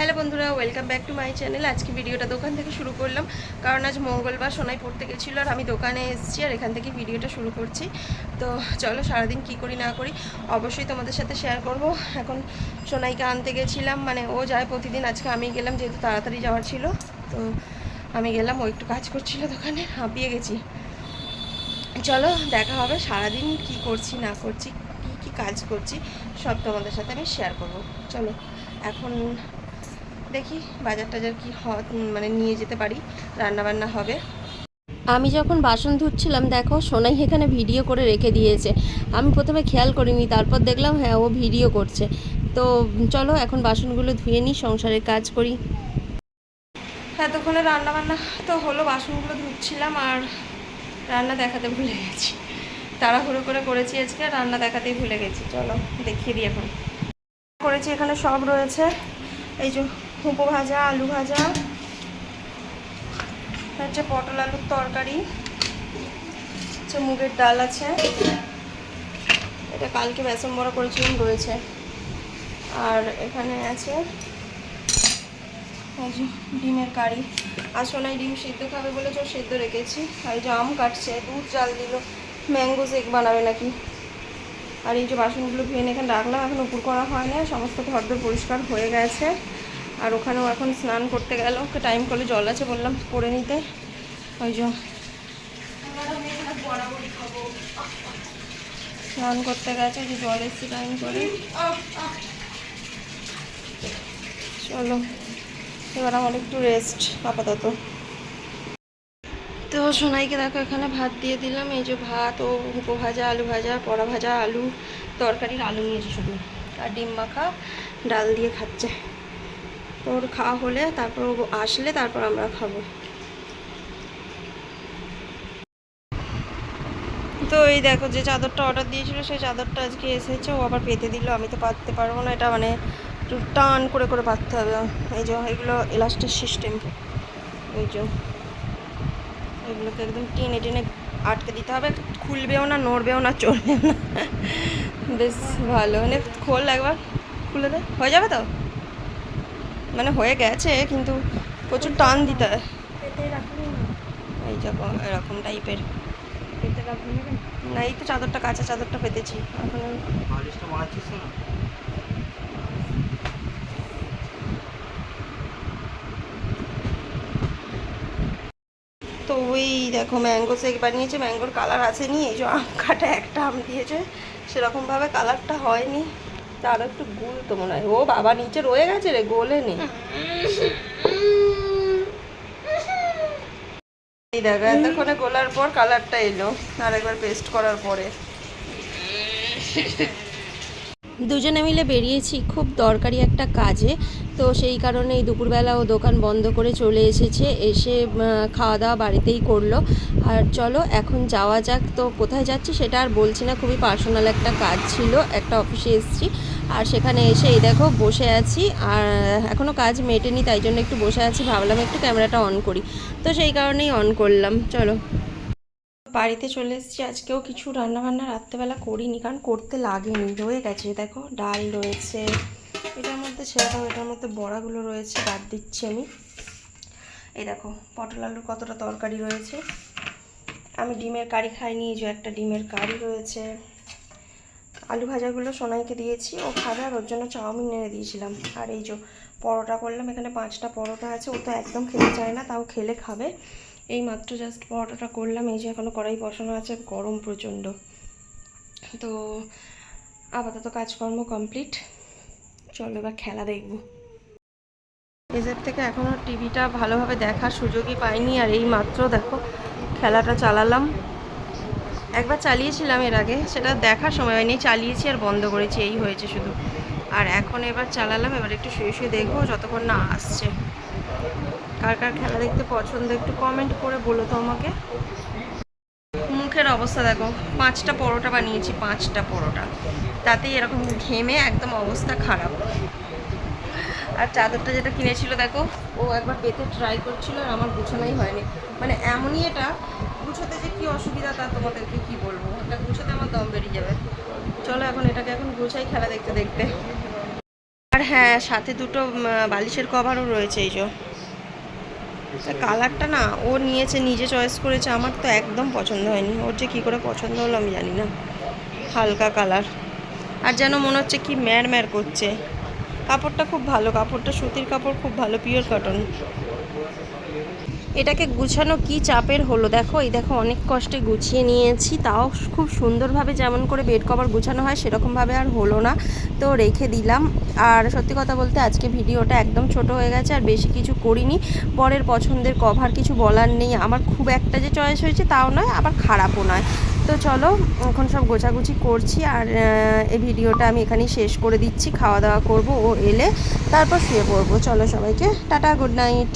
Hello বন্ধুরা welcome back to my channel আজকে ভিডিওটা দোকান থেকে শুরু করলাম, কারণ আজ মঙ্গলবার সোনাই পড়তে গেছিল আর আমি দোকানে এসেছি আর এখান থেকে ভিডিওটা শুরু করছি। তো চলো সারাদিন কি করি না করি, অবশ্যই তোমাদের সাথে শেয়ার করব। এখন সোনাইকে আনতে গেছিলাম মানে ও যায় প্রতিদিন। আজকে আমি গেলাম, যেহেতু তাড়াতাড়ি যাওয়ার ছিল, তো আমি গেলাম, ও একটু কাজ করছিল দোকানে, হাঁপিয়ে গেছি। চলো দেখা হবে, সারাদিন কি করছি, না করছি, কি কি কাজ করছি, সব তোমাদের সাথে আমি শেয়ার করব। চলো, এখন দেখি বাজার টাজার কি হ- মানে নিয়ে যেতে পারি রান্না বান্না হবে। আমি যখন বাসন ধুচ্ছিলাম দেখো সোনাই এখানে ভিডিও করে রেখে দিয়েছে। আমি প্রথমে খেয়াল করিনি তারপর দেখলাম হ্যাঁ ও ভিডিও করছে। তো চলো এখন বাসনগুলো ধুয়ে নিই সংসারের কাজ করি। এতক্ষণে রান্না বান্না তো হলো বাসনগুলো ধুচ্ছিলাম আর রান্না দেখাতে ভুলে গেছি। তাড়াহুড়ো করে করেছি আজকে রান্না দেখাতেই ভুলে গেছি। চলো দেখিয়ে দিই এখন। করেছি এখানে সব রয়েছে। এই যে হুঁপো ভাজা, আলু ভাজা, হচ্ছে পটল আলুর তরকারি, হচ্ছে মুগের ডাল আছে। এটা কালকে বেসন বড়া করেছিলাম, রয়েছে। আর এখানে আছে ডিমের কারি। আসলে ডিম সিদ্ধ খাবে বলে তো সেদ্ধ রেখেছি। আর যে আম কাটছে, দুধ, জাল দিল, ম্যাঙ্গো শেক বানাবে নাকি? আর এই যে বাসনগুলো নিয়ে এখানে রাখলাম, এখন উপর করা হয় না, সমস্ত ঘরদোর পরিষ্কার হয়ে গেছে। আর ওখানেও এখন স্নান করতে গেল। ওকে টাইম করলে জল আছে বললাম, করে নিতে। ওই যে স্নান করতে গেছে, যে জল এসছে টাইম করে। চলো, এবার আমার একটু রেস্ট আপাতত। তো সোনাইকে দেখো, এখানে ভাত দিয়ে দিলাম। এই যে ভাত, ও হুপো ভাজা, আলু ভাজা পড়া ভাজা, আলু, তরকারির আলু নিয়েছে শুধু। আর ডিম মাখা, ডাল দিয়ে খাচ্ছে। ওর খাওয়া হলে তারপর ও আসলে তারপর আমরা খাব। তো এই দেখো যে চাদরটা অর্ডার দিয়েছিল, সেই চাদরটা আজকে এসেছে, ও আবার পেতে দিল। আমি তো পাততে পারব না, এটা মানে একটু টান করে করে পাততে হবে। এই যে এগুলো এলাস্টিক সিস্টেম এই যে এগুলোকে একদম টেনে টেনে আটকে দিতে হবে। খুলবেও না, নড়বেও না চলবেও না। বেশ ভালো। মানে খোল একবার, খুলে দে। হয়ে যাবে তো? মানে হয়ে গেছে কিন্তু প্রচুর টান দিতে। হয় এই যাব এরকম টাইপের না এই তো চাদরটা কাঁচা চাদরটা পেতেছি। এখন তো ওই দেখো ম্যাঙ্গো শেক বানিয়েছে ম্যাঙ্গোর কালার আসেনি এই যে আম কাটা একটা আম দিয়েছে সেরকমভাবে কালারটা হয়নি। তার একটু গুল তো মনে হয়। ও বাবা নিচে রয়ে গেছে রে গোলেনি এই দেখো, এতক্ষণে গোলার পর কালারটা এলো আর একবার পেস্ট করার পরে। দুজনে মিলে বেরিয়েছি খুব দরকারি একটা কাজে। তো সেই কারণে এই দুপুরবেলা ও দোকান বন্ধ করে চলে এসেছে, এসে খাওয়া দাওয়া বাড়িতেই করল। আর চলো এখন যাওয়া যাক। তো কোথায় যাচ্ছি সেটা আর বলছি না, খুবই পার্সোনাল একটা কাজ ছিল, একটা অফিসে এসেছি। আর সেখানে এসে এই দেখো বসে আছি, আর এখনও কাজ মেটেনি, তাই জন্য একটু বসে আছি, ভাবলাম একটু ক্যামেরাটা অন করি। তো সেই কারণেই অন করলাম, চলো। বাড়িতে চলে এসেছি। আজকেও কিছু রান্নাবান্না রাত্রেবেলা করিনি, কারণ করতে লাগেনি। রয়ে গেছে, দেখো, ডাল রয়েছে, এটার মধ্যে দাও এটার মধ্যে বড়াগুলো রয়েছে, বাদ দিচ্ছি আমি। এই দেখো, পটল আলুর কতটা তরকারি রয়েছে। আমি ডিমের কারি খাইনি যে একটা ডিমের কারি রয়েছে। আলু ভাজাগুলো সোনাইকে দিয়েছি, ও খাবে আর ওর জন্য চাউমিন এনে দিয়েছিলাম। আর এই যে পরোটা করলাম, এখানে পাঁচটা পরোটা আছে, ও তো একদম খেতে চায় না, তাও খেলে খাবে। এই মাত্র জাস্ট পরোটাটা করলাম, এই যে এখনও কড়াই বসানো আছে, গরম প্রচণ্ড। তো আপাতত কাজকর্ম কমপ্লিট চলো এবার খেলা দেখব। এদের থেকে এখনও টিভিটা ভালোভাবে দেখার সুযোগই পাইনি, আর এই মাত্র দেখো খেলাটা চালালাম। একবার চালিয়েছিলাম এর আগে, সেটা দেখার সময় হয়নি, চালিয়েছি আর বন্ধ করেছি, এই হয়েছে শুধু। আর এখন এবার চালালাম, এবার একটু শুয়ে শুয়ে দেখব, যতক্ষণ না আসছে। কার কার খেলা দেখতে পছন্দ একটু কমেন্ট করে বলো তো আমাকে। মুখের অবস্থা দেখো, পাঁচটা পরোটা বানিয়েছি, পাঁচটা পরোটা। তাতেই এরকম ঘেমে একদম অবস্থা খারাপ। আর চাদরটা যেটা কিনেছিল দেখো, ও একবার পেতে ট্রাই করছিল আর আমার গুছানোই হয়নি। মানে এমনই এটা, গুছোতে যে কি অসুবিধা তা তোমাদেরকে কি বলব? এটা গুছোতে আমার দম বেরিয়ে যাবে। চলো এখন এটাকে এখন গুছাই খেলা দেখতে দেখতে। আর হ্যাঁ সাথে দুটো বালিশের কভারও রয়েছে এই যে। কালারটা না, ও নিয়েছে, নিজে চয়েস করেছে, আমার তো একদম পছন্দ হয়নি। ওর যে কী করে পছন্দ হলো আমি জানি না। হালকা কালার। আর যেন মনে হচ্ছে কি ম্যার ম্যার করছে। কাপড়টা খুব ভালো, কাপড়টা সুতির কাপড় খুব ভালো পিওর কটন এটাকে গুছানো কি চাপের হলো? দেখো, এই দেখো, অনেক কষ্টে গুছিয়ে নিয়েছি। তাও খুব সুন্দরভাবে যেমন করে বেড কভার গুছানো হয়, সেরকমভাবে আর হলো না। তো রেখে দিলাম। আর সত্যি কথা বলতে আজকে ভিডিওটা একদম ছোট হয়ে গেছে, আর বেশি কিছু করিনি। পরের পছন্দের কভার কিছু বলার নেই। আমার খুব একটা যে চয়েস হয়েছে তাও নয়, আবার খারাপও নয়। তো চলো, এখন সব গোছাগুছি করছি, আর এই ভিডিওটা আমি এখানেই শেষ করে দিচ্ছি। খাওয়া দাওয়া করব, ও এলে তারপর শুয়ে পড়ব। চলো সবাইকে, টাটা, গুড নাইট।